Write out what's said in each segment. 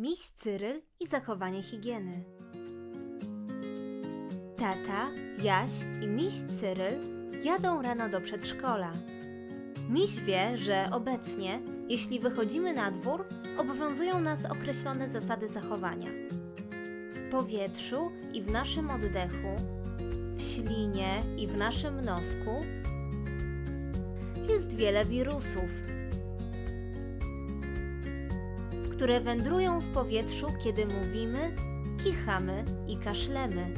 Miś Cyryl i zachowanie higieny. Tata, Jaś i miś Cyryl jadą rano do przedszkola. Miś wie, że obecnie, jeśli wychodzimy na dwór, obowiązują nas określone zasady zachowania. W powietrzu i w naszym oddechu, w ślinie i w naszym nosku jest wiele wirusów, które wędrują w powietrzu, kiedy mówimy, kichamy i kaszlemy.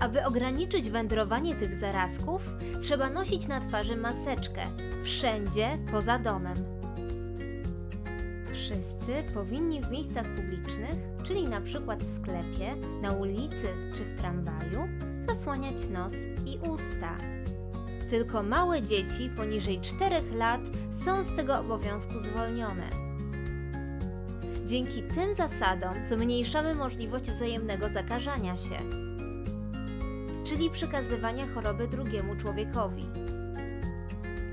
Aby ograniczyć wędrowanie tych zarazków, trzeba nosić na twarzy maseczkę wszędzie poza domem. Wszyscy powinni w miejscach publicznych, czyli na przykład w sklepie, na ulicy czy w tramwaju, zasłaniać nos i usta. Tylko małe dzieci poniżej 4 lat są z tego obowiązku zwolnione. Dzięki tym zasadom zmniejszamy możliwość wzajemnego zakażania się, czyli przekazywania choroby drugiemu człowiekowi.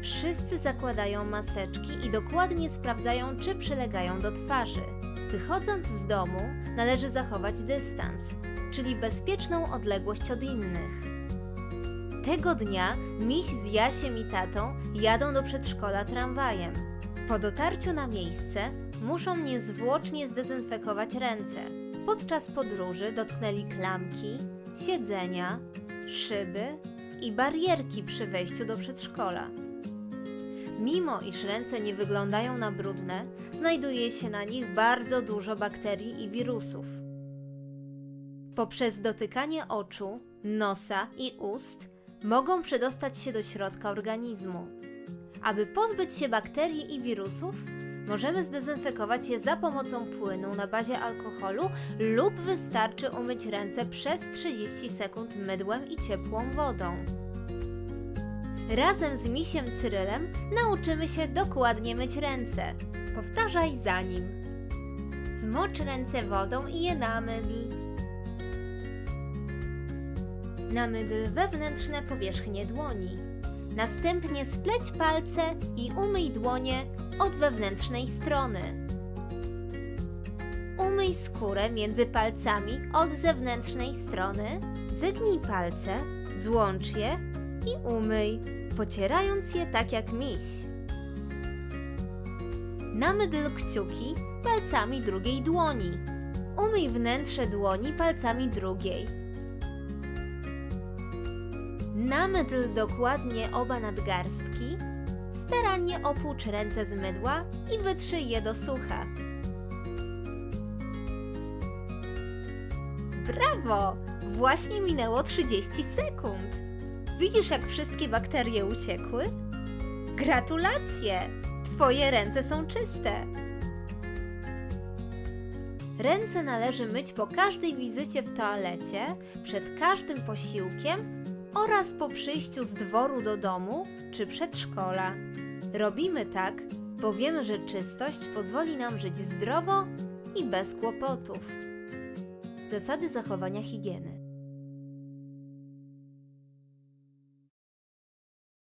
Wszyscy zakładają maseczki i dokładnie sprawdzają, czy przylegają do twarzy. Wychodząc z domu, należy zachować dystans, czyli bezpieczną odległość od innych. Tego dnia miś z Jasiem i tatą jadą do przedszkola tramwajem. Po dotarciu na miejsce muszą niezwłocznie zdezynfekować ręce. Podczas podróży dotknęli klamki, siedzenia, szyby i barierki przy wejściu do przedszkola. Mimo iż ręce nie wyglądają na brudne, znajduje się na nich bardzo dużo bakterii i wirusów. Poprzez dotykanie oczu, nosa i ust mogą przedostać się do środka organizmu. Aby pozbyć się bakterii i wirusów, możemy zdezynfekować je za pomocą płynu na bazie alkoholu lub wystarczy umyć ręce przez 30 sekund mydłem i ciepłą wodą. Razem z misiem Cyrylem nauczymy się dokładnie myć ręce. Powtarzaj za nim. Zmocz ręce wodą i je namydl. Namydl wewnętrzne powierzchnie dłoni. Następnie spleć palce i umyj dłonie od wewnętrznej strony. Umyj skórę między palcami od zewnętrznej strony. Zegnij palce, złącz je i umyj, pocierając je tak jak miś. Namydl kciuki palcami drugiej dłoni. Umyj wnętrze dłoni palcami drugiej. Namydl dokładnie oba nadgarstki, starannie opłucz ręce z mydła i wytrzyj je do sucha. Brawo! Właśnie minęło 30 sekund. Widzisz, jak wszystkie bakterie uciekły? Gratulacje! Twoje ręce są czyste. Ręce należy myć po każdej wizycie w toalecie, przed każdym posiłkiem oraz po przyjściu z dworu do domu czy przedszkola. Robimy tak, bo wiemy, że czystość pozwoli nam żyć zdrowo i bez kłopotów. Zasady zachowania higieny.